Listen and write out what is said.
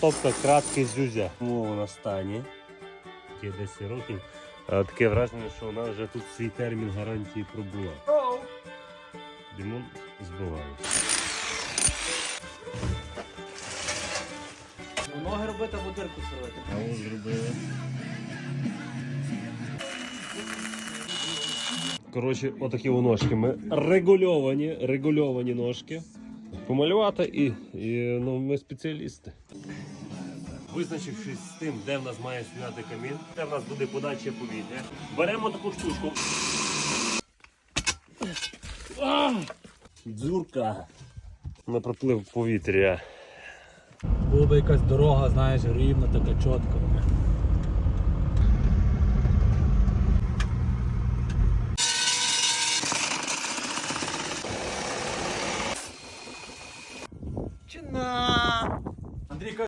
Тобто краткий зюзя. В мовому стані. Є 10 років. Таке враження, що вона вже тут свій термін гарантії пробула. Димон збиває. Ноги робити або дирку селити. А ось зробили. Коротше, отакі о ножки. Ми регульовані, регульовані ножки. Помалювати і, і ну, ми спеціалісти. Визначившись з тим, де в нас має стояти камін, де в нас буде подача повітря, беремо таку штучку. А! Дзюрка. На проплив повітря. Була би якась дорога, знаєш, рівна, така чітка. Андрей Андрій